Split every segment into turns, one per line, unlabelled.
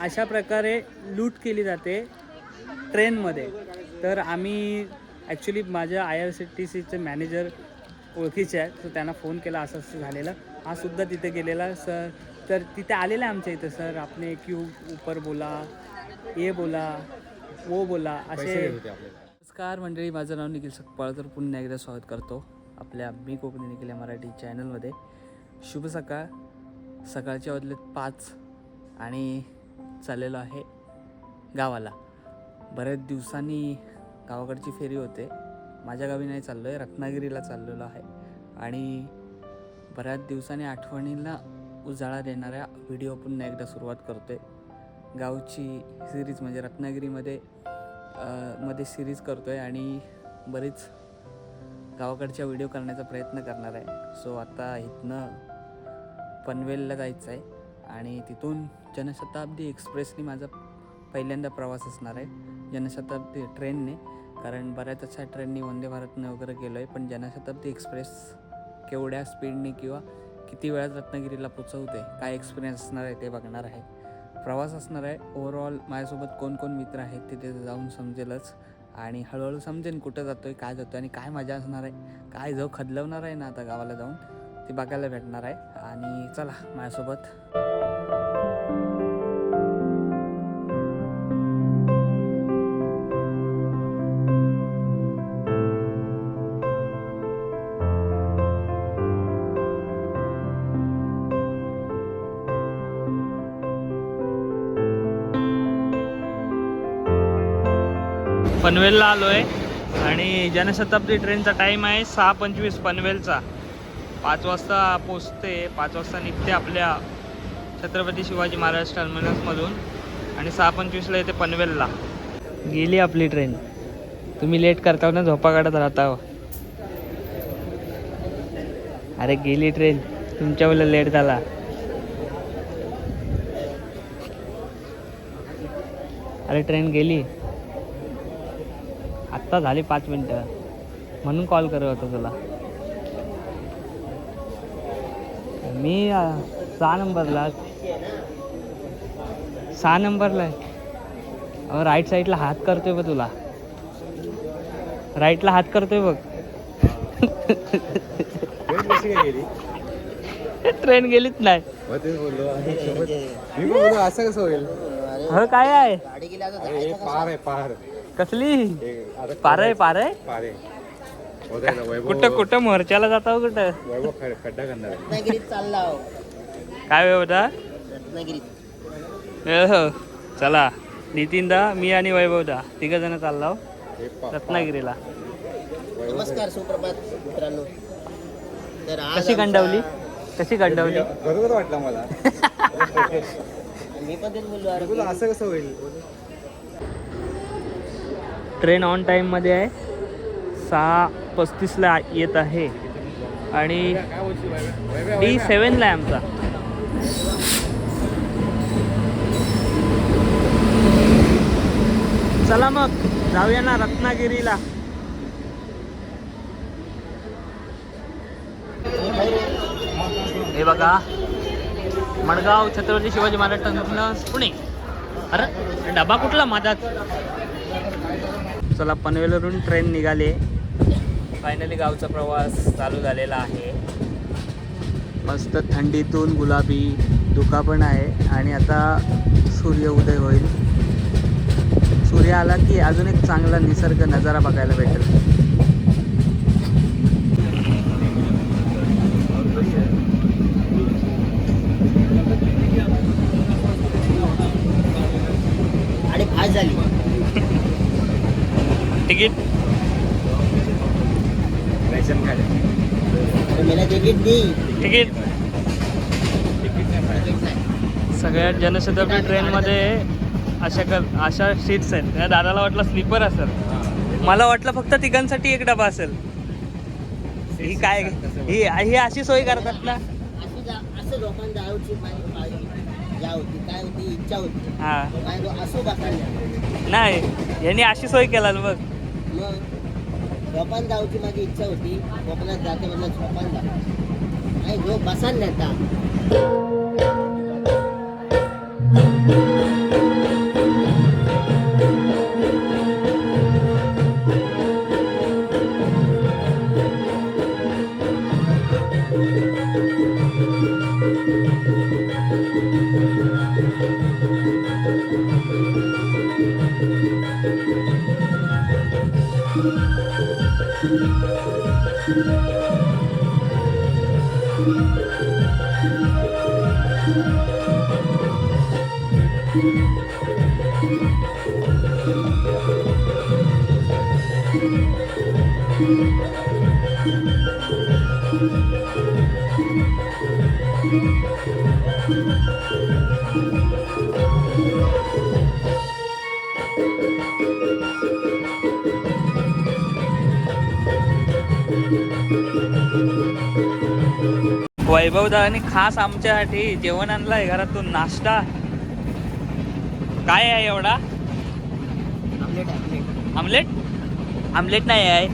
अशा प्रकारे लूट केली जाते ट्रेनमध्ये. तर आम्ही ॲक्च्युली माझ्या आय आर सी टी सीचे मॅनेजर ओळखीचे आहेत तर त्यांना फोन केला असं असं झालेलं. हा सुद्धा तिथे गेलेला सर तर तिथे आलेला आहे आमच्या इथं सर आपने क्यू ऊपर बोला ये बोला वो बोला असे नमस्कार मंडळी माझं नाव निखिल सकपाळ तर पुन्हा एकदा स्वागत करतो आपल्या मी कोकणी निखिल या मराठी चॅनलमध्ये शुभ सकाळ. सकाळचे वाजले पाच आणि चाललेलो आहे गावाला. बऱ्याच दिवसांनी गावाकडची फेरी होते. माझ्या गावी नाही चाललो आहे रत्नागिरीला चाललेलो आहे. आणि बऱ्याच दिवसांनी आठवणीला उजाळा देणाऱ्या व्हिडिओ पुन्हा एकदा सुरुवात करतो आहे गावची सिरीज म्हणजे रत्नागिरीमध्ये मध्ये सिरीज करतो आहे आणि बरीच गावाकडच्या व्हिडिओ करण्याचा प्रयत्न करणार आहे. सो आता इथनं पनवेलला जायचं आहे आणि तिथून जनशताब्दी एक्सप्रेसने माझा पहिल्यांदा प्रवास असणार आहे. जनशताब्दी ट्रेनने कारण बऱ्याच अशा ट्रेननी वंदे भारतने वगैरे गेलो आहे पण जनशताब्दी एक्सप्रेस केवढ्या स्पीडने किंवा किती वेळात रत्नागिरीला पोचवते काय एक्सपिरियन्स असणार आहे ते बघणार आहे. प्रवास असणार आहे. ओव्हरऑल माझ्यासोबत कोण कोण मित्र आहेत तिथे जाऊन समजेलच. आणि हळूहळू समजेन कुठं जातो आहे काय जातो आणि काय मजा असणार आहे. काय जो खदलवणार आहे ना आता गावाला जाऊन ती बघायला भेटणार आहे. आणि चला माझ्यासोबत. पनवेलला आलो आहे आणि जनशताब्दी ट्रेनचा टाईम आहे सहा पंचवीस पनवेलचा. पाच वाजता पोचते पाच वाजता निघते आपल्या छत्रपती शिवाजी महाराज टर्मिनसमधून आणि सहा पंचवीसला येते पनवेलला. गेली आपली ट्रेन तुम्ही लेट करता ना झोपा काढत राहता. अरे गेली ट्रेन तुमच्या वेळेला लेट झाला. अरे ट्रेन गेली? आत्ता झाली पाच मिनटं. म्हणून कॉल करत होतो तुला. मी सहा नंबरला सहा नंबरला आहे. अहो राईट साईडला हात करतोय बघ तुला. राईटला हात करतोय बघ. ट्रेन गेलीच नाही.
असं कसं? होईल
ह काय आहे
अरे हे पार आहे पार?
कसली
हे आता
पार
होत
कुठं कुठं मोर्चाला जाता कुठं?
वैभव खड- खड्डा करणार आहे
रत्नागिरीत चालला हो.
काय होता
रत्नागिरीत.
हो चला. नितीनदा मी आणि वैभवदा तिघ जण चाललो
हे. पा-
रत्नागिरीला.
वैभव
नमस्कार सुप्रभात मित्रांनो. तर आज
कशी
आमचा-
गंडवली? कशी गंडवली?
बरोबर वाटलं मला.
मी पण तेच बोललो अरे
बोललो असं कसं होईल?
ट्रेन ऑन टाईममध्ये आहे. सहा पस्तीसला येत आहे. आणि डी सेवनला आहे आमचा. चला मग जाऊया ना रत्नागिरीला. हे बघा मडगाव छत्रपती शिवाजी महाराज टर्मिनस पुणे. अरे डबा कुठला माझा? चला पनवेलवरून ट्रेन निघाले. फायनली गावचा प्रवास चालू झालेला आहे. मस्त थंडीतून गुलाबी धुका पण आहे आणि आता सूर्य उदय होईल. सूर्य आला की अजून एक चांगला निसर्ग नजारा बघायला भेटेल.
मला तिकीट.
सगळ्यात जनशताब्दी ट्रेनमध्ये अशा कर अशा सीट्स आहेत. त्या दादाला वाटलं स्लीपर असेल. मला वाटलं फक्त तिघांसाठी एक डबा असेल. ही काय ही ही अशी सोय करतात ना? हा. नाही यांनी अशी सोय केला बघ.
झोपान जाऊची माझी इच्छा होती. कोकणात जाते म्हणजे झोपान जा. नाही झोप बसान नेता.
वैभवदानी खास आमच्यासाठी जेवण आणलंय घरातून नाश्ता. काय आहे एवढा?
आमलेट आमलेट
नाही आहे.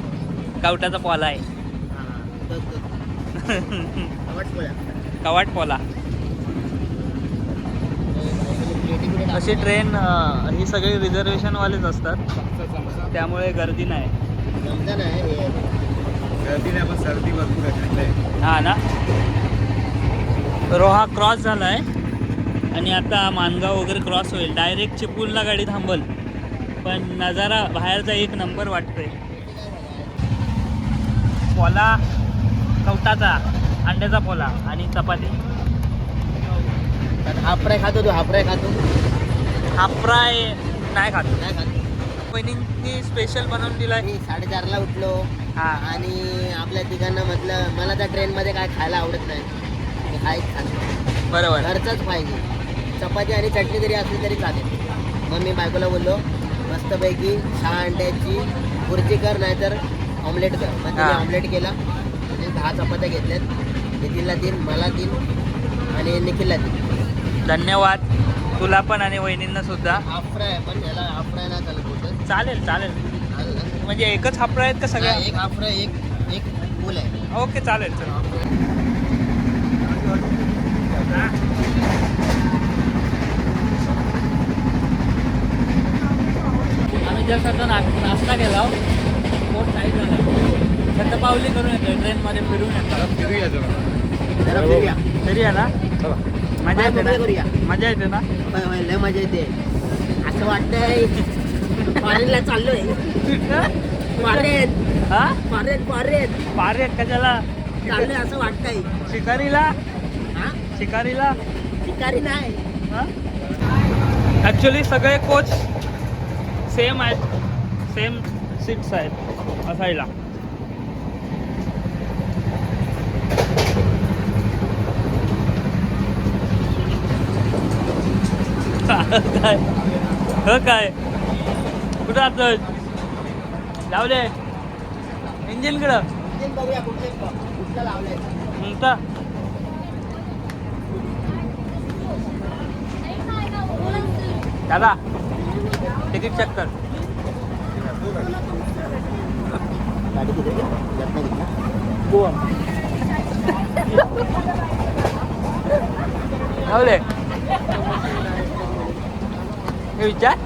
कावटाचा पोला आहे. कवाट पोला. अशी ट्रेन ही सगळी रिझर्वेशन वालेच असतात. त्यामुळे गर्दी नाही.
गर्दी नाही पण सर्दी भरपूर आहे आहे.
हा ना? रोहा क्रॉस झालाय. आणि आता मानगाव वगैरे क्रॉस होईल. डायरेक्ट चिपळूणला गाडी थांबल. पण नजारा बाहेरचा एक नंबर वाटतोय. पोला कवटाचा. अंड्याचा पोला आणि चपाती.
हाफ फ्राय खातो तू हाफ फ्राय खातो.
हाफ फ्राय नाही खात.
नाही खातो.
वहिनींनी स्पेशल बनवून दिलाय.
मी साडेचारला उठलो.
हा.
आणि आपल्या तिघांना म्हटलं मला त्या ट्रेनमध्ये काय खायला आवडत नाही. मी काहीच खातो
बरोबर.
घरचंच पाहिजे. चपाती आणि चटणी जरी असली तरी चालेल. मग मी बायकोला बोललो मस्तपैकी सहा अंड्याची भुर्जी कर नाहीतर ऑमलेट कर. मग
हा.
ऑमलेट केला. दहा चपात्या घेतल्यात. नितीनला तीन मला तीन आणि निखिलला तीन
धन्यवाद. तुला पण आणि वहिनींना सुद्धा.
हाफ फ्राय पण याला हाफ फ्राय नाही चालत होतं
चालेल चालेल.
ना?
म्हणजे एकच फ्राय आहेत का
हा,
सगळ्या?
एक फ्राय एक एक फुल आहे.
ओके चालेल चल आम्ही जस्ट आता ना नाश्ता केला पोट टाईट झाला. शतपावली करून येतोय ट्रेनमध्ये फिरून येतो
फिरूया जरा.
जरा फिरूया.
तरी आहे ना मजा येते
बाय, करूया.
ना मजा येते ना?
लय मजा येते. असं वाटतंय. फॉरेनला चाललोय. फॉरेन.
हा?
Foreign foreign.
पारे कशाला?
चाललोय असं वाटतंय.
शिकारीला?
हा?
शिकारीला?
शिकारी नाही
ॲक्च्युली सगळे कोच सेम आहेत. सेम सीट्स आहेत. असायला. काय? ह काय? कुठं जातोय? इंजिनकडं
इंजिन लावलंय?
म्हणता. दादा तिकीट चेक कर.
गाडी किती यात नाही घेतला
गोवा जाऊ दे हे विचार.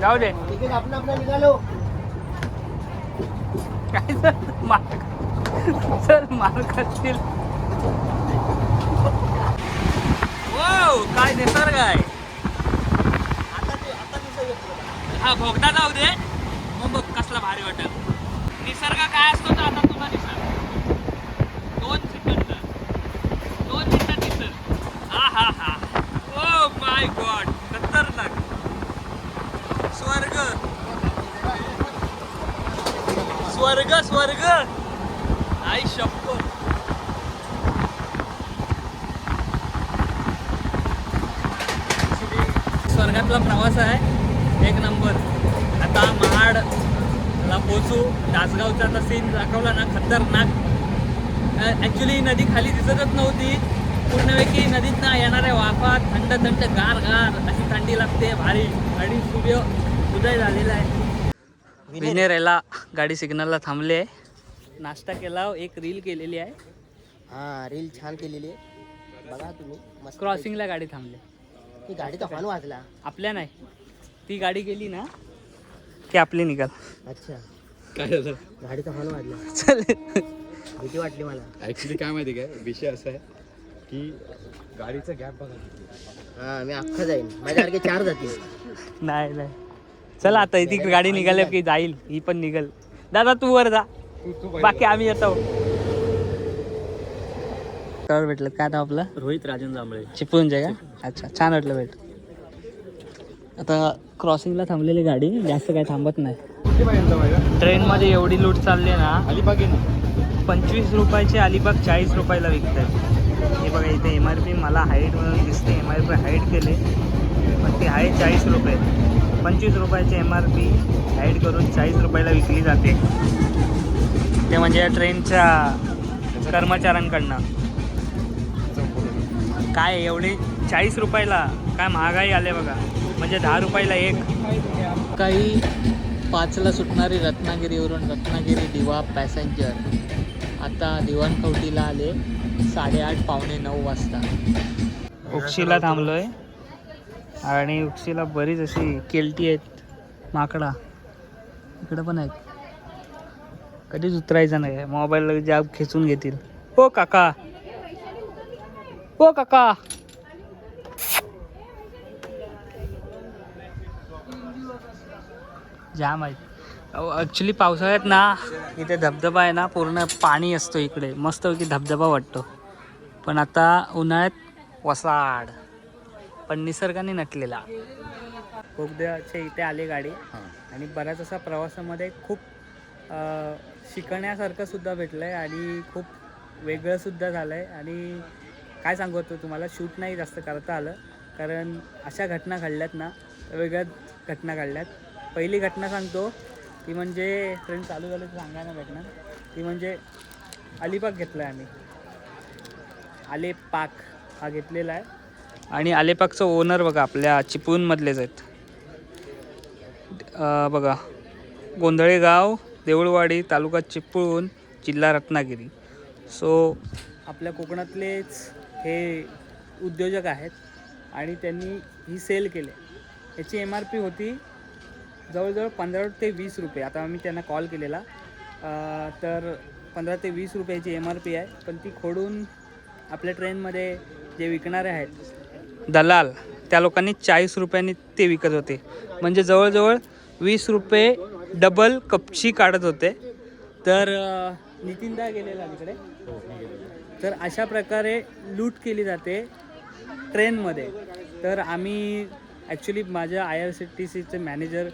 जाऊ दे. काय सर मार सर मार काय निसर्ग आहे. हा भोगदा जाऊ दे. मग बघ कसला भारी वाटत निसर्ग काय असतो आता तुला निसर्ग दोन सेकंद दोन मिनिटात दिसल हा हा हा ओ माय गॉड खतरनाक. स्वर्ग. स्वर्ग स्वर्ग. आई शप्पथ स्वर्गातला प्रवास आहे एक नंबर. आता महाडला पोचू तासगावचा आता सीन दाखवला ना खतरनाक. ॲक्च्युली नदी खाली दिसतच नव्हती. पूर्णपैकी नदीतनं येणाऱ्या वाफा थंड थंड गार गार अशी थंडी लागते भारी. आणि सूर्य उदय झालेला आहे. विनेरेला गाडी सिग्नलला थांबले आहे. नाश्ता केला एक रील केलेली आहे.
हा रील छान केलेली आहे. बघा तुम्ही
क्रॉसिंगला गाडी थांबले.
ही गाडीचा हॉर्न वाजला.
आपल्या नाही. ती गाडी गेली ना की आपली निघाल.
अच्छा.
काय झालं?
गाडीचा हॉर्न वाजला.
चल.
भीती वाटली मला.
ऍक्च्युली काय माहिती काय? विषय असा आहे. की गाडीचा गॅप बघा किती आहे.
हा मी अख्खा जाईन. माझ्यासारखे चार जातील.
नाही नाही. चला आता ती गाडी निघाली की जाईल. ही पण निघल. दादा तू वर जा.
तू तू
बाकी आम्ही येतो. तर भेटलं? काय नाव आपलं?
रोहित राजन जांभळे.
चिपळूणचे का? अच्छा छान वाटलं भेट. आता क्रॉसिंगला थांबलेली गाडी जास्त काय थांबत नाही. ट्रेनमध्ये एवढी लूट चालली आहे ना
अलिबाग आहे
पंचवीस रुपयाचे अलिबाग चाळीस रुपयाला विकतात हे बघा इथे एम आर पी मला हाईट म्हणून दिसते. एम आर पी हाईट केले. पण ती आहे चाळीस रुपये. पंचवीस रुपयाची एम आर पी हाईट करून चाळीस रुपयाला विकली जाते. ते म्हणजे या ट्रेनच्या कर्मचाऱ्यांकडनं. काय एवढी? चाळीस रुपयाला. काय महागाई आले बघा. म्हणजे दहा रुपयाला एक. काही पाचला सुटणारी रत्नागिरीवरून रत्नागिरी दिवा पॅसेंजर आता दिवाणखवटीला आले. साडेआठ पावणे नऊ वाजता. उक्षीला थांबलोय. आणि उक्षीला बरीच अशी केलटी आहेत माकडा. इकडं पण आहेत. कधीच उतरायचं नाही. मोबाईल जाब खेचून घेतील. हो काका. हो काका. जाम आहेत. ॲक्च्युली पावसाळ्यात ना इथे धबधबा आहे ना पूर्ण पाणी असतो इकडे. मस्त की धबधबा वाटतो. पण आता उन्हाळ्यात वसाड. पण निसर्गाने नटलेला. बोगद्याच्या इथे आली गाडी. आणि बऱ्याच असा प्रवासामध्ये खूप शिकण्यासारखं सुद्धा भेटलं आहे आणि खूप वेगळं सुद्धा झालं आहे आणि काय सांगू होतो तुम्हाला शूट नाही जास्त करता आलं. कारण अशा घटना घडल्यात ना वेगळ्या घटना घडल्यात. पहिली घटना सांगतो ती म्हणजे ट्रेन चालू झाली तर सांगायला भेटणार. ती म्हणजे अलिबाग घेतला आहे आम्ही. आलेपाक हा घेतलेला आहे. आणि आलेपाकचं ओनर बघा आपल्या चिपळूणमधलेच आहेत. बघा गोंधळेगाव देऊळवाडी तालुका चिपळूण जिल्हा रत्नागिरी. सो आपल्या कोकणातलेच हे उद्योजक आहेत आणि त्यांनी ही सेल केले. याची एम आर पी होती जवळजवळ पंधरा ते वीस रुपये. आता आम्ही त्यांना कॉल केलेला. तर पंधरा ते वीस रुपयाची एम आर पी आहे. पण ती खोडून आपल्या ट्रेनमध्ये जे विकणारे आहेत दलाल त्या लोकांनी चाळीस रुपयांनी ते विकत होते. म्हणजे जवळजवळ वीस रुपये डबल कपची काढत होते. तर नितीनदा गेलेला तिकडे. तर अशा प्रकारे लूट केली जाते ट्रेनमध्ये तर आम्ही ॲक्च्युली माझ्या आय आर सी टी सीचे मॅनेजर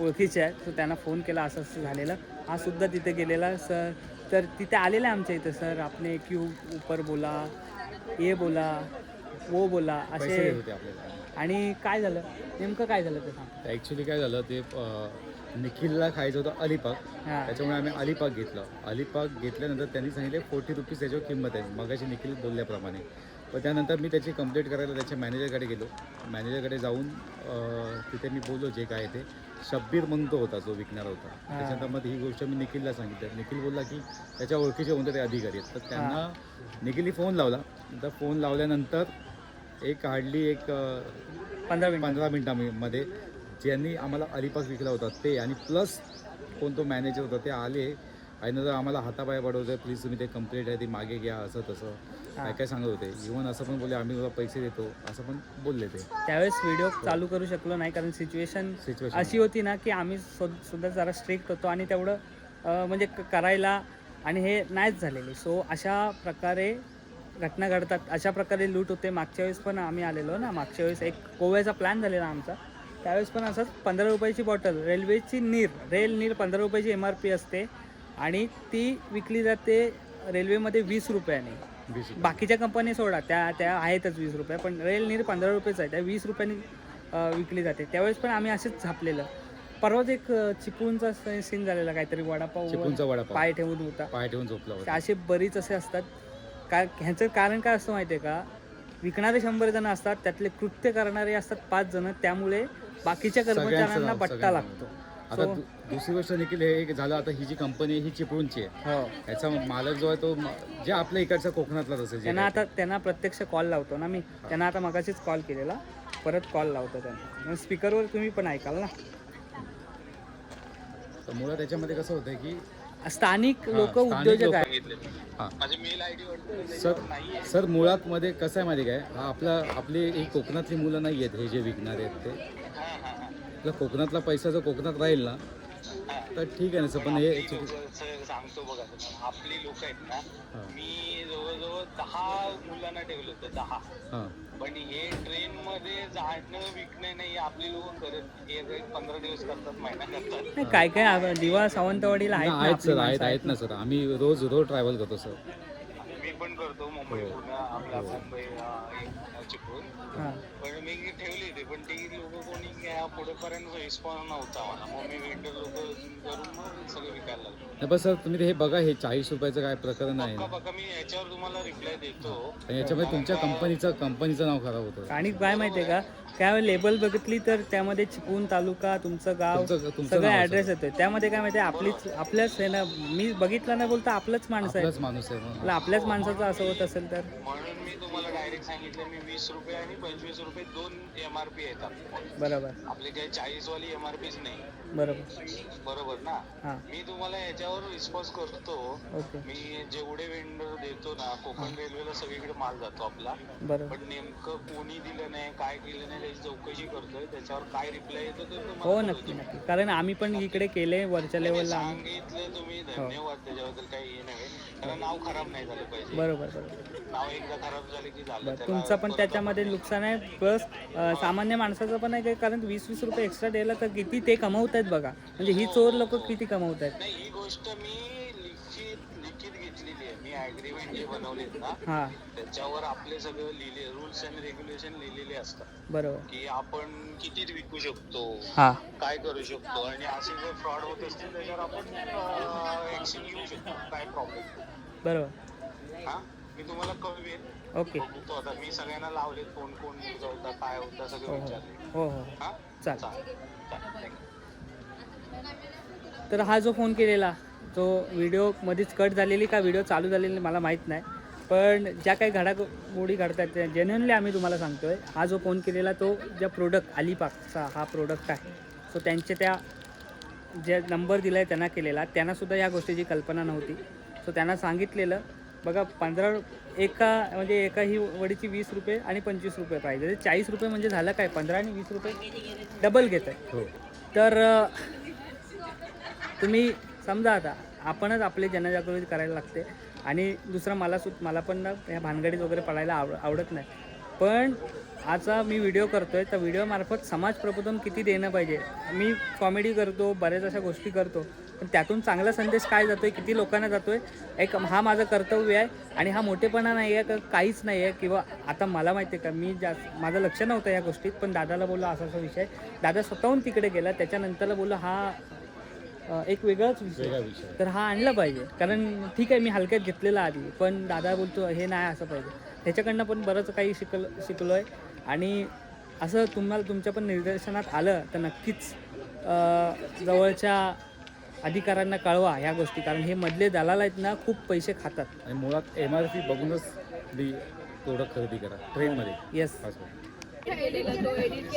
ओळखीचे आहेत. तर त्यांना फोन केला असं असं झालेलं. हा सुद्धा तिथे गेलेला सर तर तिथे आलेला आहे आमच्या इथं सर आपने क्यू ऊपर बोला ये बोला वो बोला असे
होते आपल्याला.
आणि काय झालं? नेमकं काय झालं ते सांग.
ॲक्च्युली काय झालं ते अं, निखिलला खायचं होतं अलिपाग
हां.
त्याच्यामुळे आम्ही अलिपाग घेतलं. अलिपाग घेतल्यानंतर त्यांनी सांगितले फोर्टी रुपीज त्याच्यावर किंमत आहे. मगाशी निखिल बोलल्याप्रमाणे. पण त्यानंतर मी त्याची कंप्लेंट करायला त्याच्या मॅनेजरकडे गेलो. मॅनेजरकडे जाऊन तिथे मी बोललो जे काय ते. शब्बीर म्हणून तो होता जो विकणारा होता. त्याच्यानंतर मग ही गोष्ट मी निखिलला सांगितलं. निखिल बोलला की त्याच्या ओळखीचे कोणते ते अधिकारी आहेत. तर त्यांना निखिलने फोन लावला. नंतर फोन लावल्यानंतर एक हार्डली एक
पंधरा मिनिट.
पंधरा मिनिटामध्ये ज्यांनी आम्हाला अलिपास विकला होता ते आणि प्लस कोण तो मॅनेजर होता ते आले. आणि नंतर आम्हाला हातापाय पडवतोय. प्लीज तुम्ही ते कंप्लेंट आहे ती मागे घ्या असं तसं. काय काय सांगत होते. इव्हन असं पण बोलले आम्ही तुला पैसे देतो. असं पण बोलले ते.
त्यावेळेस व्हिडिओ चालू करू शकलो नाही कारण सिच्युएशन
सिच्युएशन
अशी होती ना की आम्ही सु- सुद्धा जरा स्ट्रिक्ट होतो आणि तेवढं अं, म्हणजे क- करायला आणि हे नाहीच झालेले. सो अशा प्रकारे घटना घडतात. अशा प्रकारे लूट होते. मागच्या वेळेस पण आम्ही आलेलो ना. मागच्या वेळेस एक गोव्याचा प्लॅन झालेला आमचा. त्यावेळेस पण असंच पंधरा रुपयाची बॉटल रेल्वेची नीर रेल नीर पंधरा रुपयाची एम आर पी असते आणि ती विकली जाते रेल्वेमध्ये वीस रुपयाने. बाकीच्या कंपनी सोडा त्या त्या आहेतच वीस रुपये पण रेल नीर पंधरा रुपयेच आहे. त्या वीस रुपयांनी विकली जाते. त्यावेळेस पण आम्ही असेच झापलेलं. परवाच एक चिपळूणचा सीन झालेला काहीतरी वडापाव
चिपळूणचा वडापाव.
पाय ठेवून होता.
पाय ठेवून झोपला
असे बरीच असे असतात. काय ह्याचं कारण काय असतं माहिती आहे का? विकणारे शंभर जण असतात त्यातले कृत्य करणारे असतात पाच जण त्यामुळे बाकीच्या कर्मचाऱ्यांना बट्टा लागतो.
आता दु- दुसरी गोष्ट निखिल हे एक झालं आता ही जी कंपनी आहे ही चिपळूणची आहे.
हो.
याचा मालक जो आहे तो म- जे आपल्या इकडच्या कोकणातलाच असेल जे
त्यांना. आता त्यांना प्रत्यक्ष कॉल लावतो ना मी. त्यांना आता मगाशीच कॉल केलेला. परत कॉल लावतो त्यांना. स्पीकरवर तुम्ही पण ऐकाल ना.
तर मुळात त्याच्यामध्ये कसं होतं की
स्थानिक
हा,
लोक
स्थानिक
उद्योजक
लोकं-
आहेत.
हां. सर सर मुळात मध्ये कसं आहे माहिती काय हा आपला आपली ही कोकणातली मुलं नाही आहेत हे जे विकणारे आहेत ते. आपला कोकणातला पैसा जर कोकणात राहील ना तर ठीक आहे ना सर पण हे
आपली लोकं- सांगतो बघा तुम्हाला. आपली लोक आहेत ना
हां.
मी जवळजवळ दहा मुलांना ठेवलं होतं दहा.
हां.
पण हे ट्रेन मध्ये जाणं विकणं नाही आपली लोक करत पंधरा दिवस करतात महिना करतात.
नाही, काय काय दिवा सावंतवाडीला आहेत ना
आहेत
आपली
सर
माणसं
आहेत आहेत ना सर. आम्ही रोज रोज ट्रॅव्हल करतो सर.
मी पण करतो मुंबई
हो.
पुणे आपला मुंबई अं,
हां
पण मी ठेवली होती पण ती लोक कोणी काय पुढेपर्यंत रिस्पॉन्स नव्हता मला. मग मी वेंडर लोक करून मग सगळं विकायला लागलो.
नाही पण सर तुम्ही हे बघा हे चाळीस रुपयाचं काय प्रकरण आहे
बघा मी याच्यावर तुम्हाला रिप्लाय देतो.
आणि याच्यामध्ये तुमच्या कंपनीचं कंपनीचं नाव खराब होतं.
आणि काय माहितीये का? काय लेबल बघितली तर त्यामध्ये चिपळूण तालुका तुमचं गाव
तुमचं तुमचं
सगळं ऍड्रेस येतोय. त्यामध्ये काय माहितीये? आपलीच आपल्याच आहे ना मी बघितलं ना बोलता आपलंच माणसं आहे.
आपलाच माणूस आहे मग.
मला आपल्याच माणसाचं असं होत असेल तर?
म्हणून मी डायरेक्ट सांगितलं मी वीस रुपये आणि पंचवीस रुपये दोन एम आर पी येतात.
बरोबर.
आपले काही चाळीस वाली एम आर पीच नाही.
बरोबर.
बरोबर ना?
हां.
मी तुम्हाला याच्यावर रिस्पॉन्स करतो.
ओके.
मी जेवढे वेंडर देतो ना कोकण रेल्वेला सगळीकडे माल जातो आपला.
बरोबर.
पण नेमकं कोणी दिलं नाही काय केलं नाही त्याची चौकशी करतोय. त्याच्यावर काय रिप्लाय येतो ते
हो
तुम्हाला
नक्की नक्की. कारण आम्ही पण इकडे केले वरच्या लेवलला आम्ही
सांगितलं तुम्ही धन्यवाद त्याच्याबद्दल काही हे नाही कारण नाव खराब नाही झालं पाहिजे.
बरोबर बरोबर.
नाव एकदा खराब झाले की झालं.
बरं
त्याला
तुमचं पण त्याच्यामध्ये नुकसान आहे. प्लस सामान्य माणसाचं पण आहे कारण वीस वीस रुपये एक्स्ट्रा द्यायला तर किती ते कमवत आहेत बघा. म्हणजे ही चोर लोक किती कमवत आहेत
नाही ही गोष्ट मी लिखित लिखित घेतलेली आहे. मी ऍग्रीमेंट जे बनवलेत ना
हां.
त्याच्यावर आपले सगळं लिहिले रूल्स अँड रेग्युलेशन लिहिलेले असतात.
बरोबर.
की आपण किती विकू शकतो
हां.
काय करू शकतो आणि असे जर फ्रॉड होत असतील त्याच्यावर आपण ऍक्शन घेऊ शकतो. काय प्रॉब्लेम
बरोबर.
हा? मी तुम्हाला कळवेन.
ओके.
आता मी सगळ्यांना लावलेत कोण कोण युज होता काय होता
हो
सगळं
हो
विचारले.
हो हो.
हा?
चालेल.
चालेल. चालेल. Thank you.
तर हा जो फोन केलेला तो व्हिडिओ मध्येच कट झालेली का व्हिडिओ चालू झालेली मला माहीत नाही. पण ज्या काही घडामोडी घडतात त्या जेन्युनली आम्ही तुम्हाला सांगतोय हा जो फोन केलेला तो ज्या प्रोडक्ट अलिपाकचा हा प्रोडक्ट आहे. सो त्यांचे त्या जे नंबर दिला आहे त्यांना केलेला. त्यांनासुद्धा या गोष्टीची कल्पना नव्हती. सो त्यांना सांगितलेलं बघा पंधरा एका म्हणजे एका ही वडीची वीस रुपये आणि पंचवीस रुपये पाहिजे चाळीस रुपये म्हणजे झालं काय? पंधरा आणि वीस रुपये? डबल घेत आहे
हो.
तर तुम्ही समजा आता आपणच आपली जनजागृती करायला लागते आणि दुसरं मला सु मला पण ना ह्या भानगडीत वगैरे पडायला आव आवडत नाही. पण आजचा मी व्हिडिओ करतो आहे तर व्हिडिओमार्फत समाज प्रबोधन किती देणं पाहिजे? मी कॉमेडी करतो बऱ्याच अशा गोष्टी करतो. पण त्यातून चांगला संदेश काय जातो आहे किती लोकांना जातो आहे एक हा माझं कर्तव्य आहे आणि हा मोठेपणा नाही आहे का काहीच नाही आहे. किंवा आता मला माहिती आहे का मी जास्त माझं लक्ष नव्हतं या गोष्टीत पण दादाला बोललो असा असा विषय दादा स्वतःहून तिकडे गेला त्याच्यानंतरला बोललो हा एक वेगळाच विषय तर हा आणला पाहिजे. कारण ठीक आहे मी हलक्यात घेतलेला आधी पण दादा बोलतो हे नाही असं पाहिजे. त्याच्याकडनं पण बरंच काही शिकल शिकलो आहे आणि असं तुम्हाला तुमच्या पण निदर्शनात आलं तर नक्कीच जवळच्या अधिकाऱ्यांना कळवा ह्या गोष्टी. कारण हे मधले दलाल आहेत ना खूप पैसे खातात.
आणि मुळात एम आर पी बघूनच दी प्रोडक्ट खरेदी करा ट्रेनमध्ये.
येस.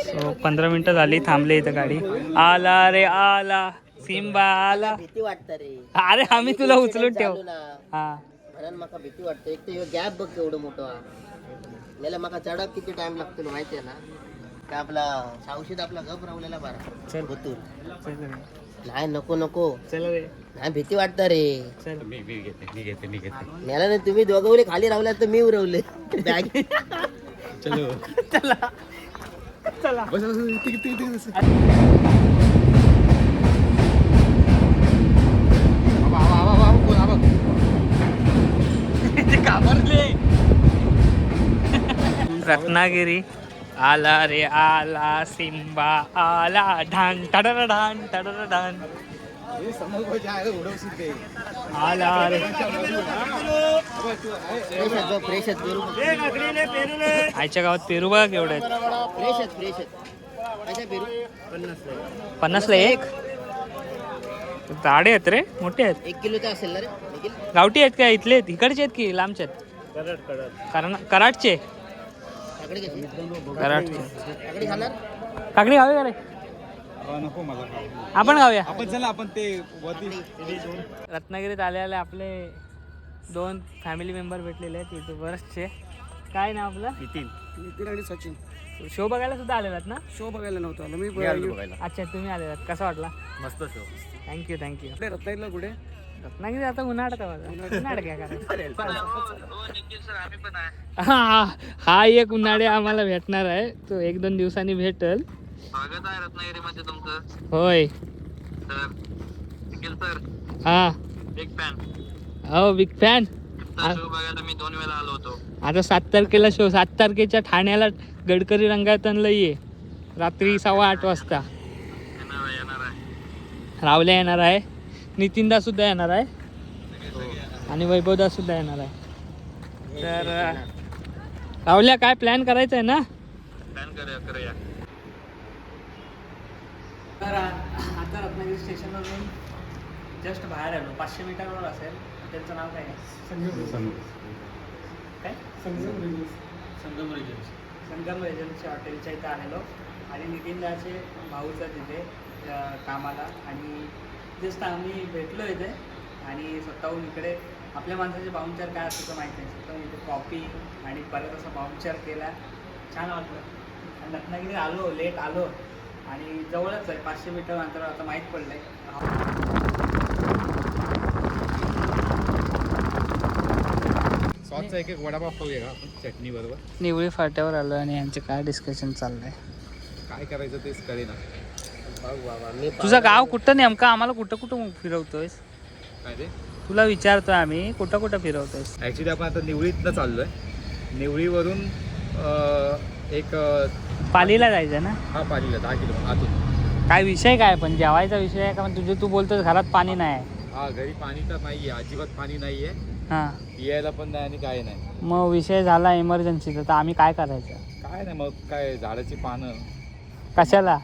सो पंधरा मिनटं झाली थांबले इथं गाडी. आला रे आला. सिम्बा आला.
भीती वाटतं रे.
अरे आम्ही तुला उचलून ठेव.
चालू ना.
हा.
म्हणून माका भीती वाटतं. एक तर ह्यो गॅप बघ केवढं मोठं. हा याला माका चढक किती टाइम लागतो ना माहिती आहे ना? का आपला सावशीत आपला गप रावलेला बारा.
चल.
होतून
चल.
नाही नको नको.
चल रे.
नाही भीती वाटतं रे.
चल.
मी मी घेते मी घेते मी घेते.
मला नाही तुम्ही दोघवले खाली रावल्यात तर मी उरवले बॅग.
चलो.
चला. चला.
Bus bus, bus, ticket ticket ticket bus. आबा, आबा, आबा, आबा, बोल, आबा.
घाबरले. रत्नागिरी. आला रे आला सिम्बा आला. ढान टडर ढान टडर ढान. आला रे. आईच्या गावात पेरू बघा केवढे पन्नासला एक? झाडे आहेत रे मोठे आहेत.
एक किलोचा असेल ना रे
गावठी आहेत का इथले आहेत? इकडचे आहेत की लांबचे आहेत? कारण कराडचे?
काकडी कशी
कराडचे
काकडी खाणार
काकडी खावे का रे?
नको मला.
आपण खाऊया.
आपण चला आपण ते
रत्नागिरीत आलेले आपले दोन फॅमिली मेंबर भेटलेले आहेत युट्यूबर्सचे काय नाव आपलं?
नितीन.
नितीन आणि सचिन.
शो बघायला सुद्धा आलेलात ना?
शो बघायला नव्हतं आलो मी
आलो बघायला.
अच्छा तुम्ही आलेलात कसा वाटला?
मस्त शो.
थँक्यू थँक्यू
कुठे? रत्नागिरीला कुठे?
रत्नागिरी आता उन्हाळ्यात आहे. उन्हाळ्यात. काय करायचं हा हा एक उन्हाळे आम्हाला भेटणार आहे. तो एक दोन दिवसांनी भेटल.
स्वागत आहे रत्नागिरीमध्ये तुमचं.
होय.
सर निखिल सर
हा.
बिग फॅन
हो बिग फॅन
शो बघायला मी दोन वेळा आलो होतो.
आता सात तारखेला शो सात तारखेच्या ठाण्याला गडकरी रंगायतनला ये रात्री सव्वा आठ वाजता.
येणार आहे येणार आहे.
रावल्या येणार आहे. नितीनदा सुद्धा येणार आहे. आणि वैभवदा सुद्धा येणार आहे. तर अं, रावल्या काय प्लॅन करायचा आहे ना?
प्लॅन करूया करूया.
तर आता रत्नागिरी स्टेशनवरून जस्ट बाहेर आलो. पाचशे मीटरवर असेल. त्यांचं नाव काय? आहे काय? संगम रेजन्सी संगम रेजन्सी हॉटेलच्या इथं आलेलो. आणि नितीनदाचे भाऊचा तिथे कामाला. आणि जस्ट आम्ही भेटलो इथे आणि स्वतःहून इकडे आपल्या माणसाचे बाउंचर काय असतं तर माहिती नाही. स्वतःहून इथे कॉफी आणि परत असा बाउंचर केला. छान वाटलं. आणि रत्नागिरी आलो लेट आलो आणि जवळच आहे. पाचशे मीटर अंतरावर आता माहीत पडलंय.
सॉसचा एक एक वडापाव खाऊया का आपण? चटणी बरोबर.
निवळी फाट्यावर आलो आणि यांचे काय डिस्कशन चाललंय?
काय करायचं तेच कळेना.
बाबा मी
तुझं गाव कुठं नेमकं? आम्हाला कुठं कुठं फिरवतोयस?
काय ते?
तुला विचारतोय आम्ही कुठं कुठं फिरवतोयस?
ॲक्च्युली आपण आता निवळीतनं चाललोय. निवळीवरून अं, एक अं,
पालीला जायचं ना?
हा पालीला दहा किलो आतून.
काय विषय काय? पण जेवायचा विषय आहे का? तुझे तू बोलतोस घरात पाणी नाही. आहे
हा घरी पाणी तर नाही आहे अजिबात पाणी नाही आहे
हां.
पियायला पण नाही आणि काय नाही.
मग विषय झाला इमर्जन्सीचा तर आम्ही काय करायचं?
काय नाही मग काय झाडाची पानं.
कशाला?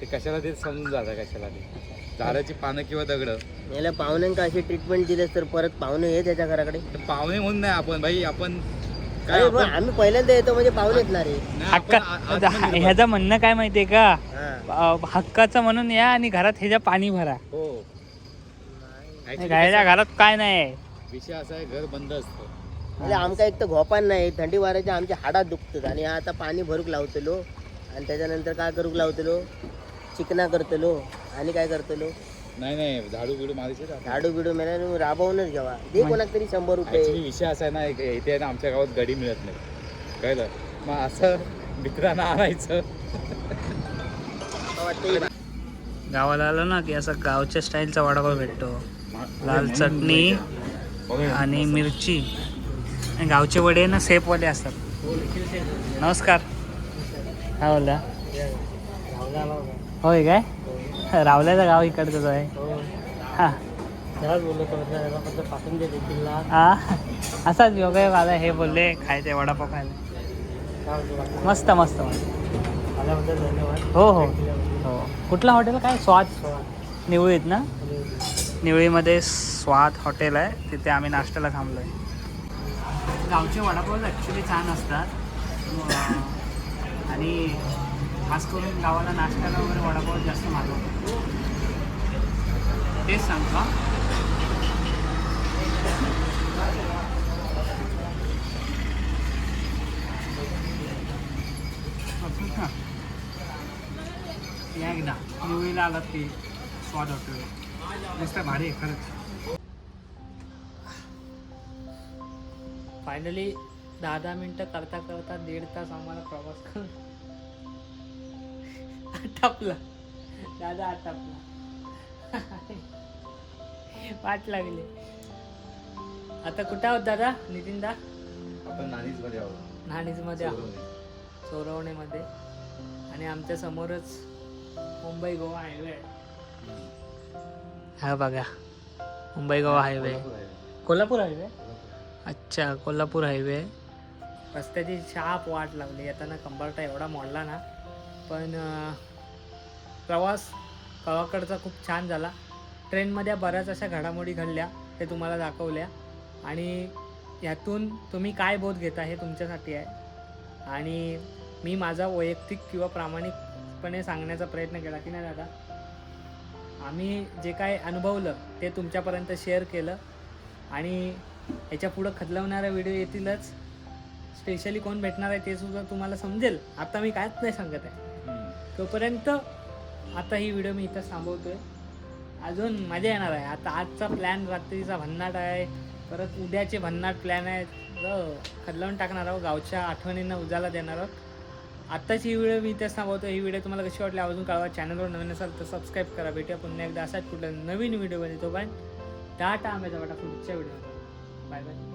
ते कशाला ते समजून जातं कशाला ते झाडाची पानं किंवा दगडं.
याला पाहुण्यांका अशी ट्रीटमेंट दिलीस तर परत पाहुणे ये त्याच्या घराकडे?
ते पाहुणे म्हणून नाही आपण भाई आपण काय
अरे बा,
आपण-
आम्ही पहिल्यांदा येतो म्हणजे पाहुणेच ना रे
नाही,
हक्क
आपण आ- आतमध्ये
ह्याचं म्हणणं काय माहितीये का. अं, हक्काचं म्हणून या आणि घरात ह्याच्या पाणी भरा.
हो. Actually
ह्याच्या
कसं-
घरात काय नाही. आहे
विषय असा आहे घर बंद असतं.
म्हणजे आमका एक तर घोपान नाही थंडी वाऱ्याच्या आमच्या हाडात दुखतात आणि आता पाणी भरूक लावतलो आणि त्याच्यानंतर काय करूक लावतलो? चिकना करतलो. आणि काय करतलो?
नाही नाही झाडू बिडू मारायचे
झाडू बिडू मेला राबवूनच घ्यावा. दे कोणाक तरी शंभर रुपये.
विषय असा आहे ना एक- इथे आहे ना आमच्या गावात गडी मिळत नाही. कळलं? मग असं मित्रांना आणायचं.
वाटतं
गावाला आलं ना की असं गावच्या स्टाईलचा वडापाव भेटतो. लाल चटणी आणि मिरची. आणि गावचे वडे ना सेपवाले असतात. नमस्कार. काय बोलला? होय काय? रावल्याचं गाव इकडचंच आहे हा. हा. असाच योगा माझा हे बोलले खायचे वडापाव खायला. मस्त मस्त मस्त. हो हो. हो. कुठलं हॉटेल? काय? स्वाद? निवळीत ना? निवळीमध्ये स्वाद हॉटेल आहे. तिथे आम्ही नाश्त्याला थांबलो आहे गावचे वडापाव ॲक्च्युली छान असतात. आणि खास करून गावाला नाश्त्याला वगैरे वडापाव जास्त मागवतो. तेच सांगतो हा. या एकदा मुवीला आलात ते स्वाद होतो मस्त भारी आहे खरंच. फायनली दहा दहा मिनटं करता करता दीड तास आम्हाला प्रवास करून आटापला. दादा आटापला. वाट लागली. आता कुठं आहोत दादा? नितीन दा
आपण नाणीच मध्ये आहोत.
नाणीजमध्ये आहोत. चोरवणेमध्ये. आणि आमच्या समोरच मुंबई गोवा हायवे हा बघा. मुंबई गोवा हायवे. कोल्हापूर हायवे? अच्छा कोल्हापूर हायवे. रस्त्याची शाप वाट लागली. येताना कंबरटा एवढा मोडला ना. पण प्रवास गावाकडचा खूप छान झाला. ट्रेनमध्ये बऱ्याच अशा घडामोडी घडल्या ते तुम्हाला दाखवल्या. आणि ह्यातून तुम्ही काय बोध घेता हे तुमच्यासाठी आहे. आणि मी माझा वैयक्तिक किंवा प्रामाणिकपणे सांगण्याचा प्रयत्न केला की नाही दादा आम्ही जे काय अनुभवलं ते तुमच्यापर्यंत शेअर केलं. आणि याच्या पुढं खदलवणारे व्हिडिओ येतीलच. स्पेशली कोण भेटणार आहे ते सुद्धा तुम्हाला समजेल. आता मी कायच नाही सांगत आहे. तोपर्यंत आता ही व्हिडिओ मी इथं थांबवतोय. अजून मजा येणार आहे. आता आजचा प्लॅन रात्रीचा भन्नाट आहे. परत उद्याचे भन्नाट प्लॅन आहेत. हो, खदलावून टाकणार आहोत. गावच्या आठवणींना उजाला देणार आहोत. आत्ताची ही व्हिडिओ मी इथेच थांबवतो ही व्हिडिओ तुम्हाला कशी वाटली अजून कळवा. चॅनलवर नवीन असाल तर सबस्क्राईब करा. भेटूया पुन्हा एकदा. असाच कुठल्या नवीन व्हिडिओ बनतो पण. टाटा आंब्याचा वाटा पुढच्या व्हिडिओ बाय बाय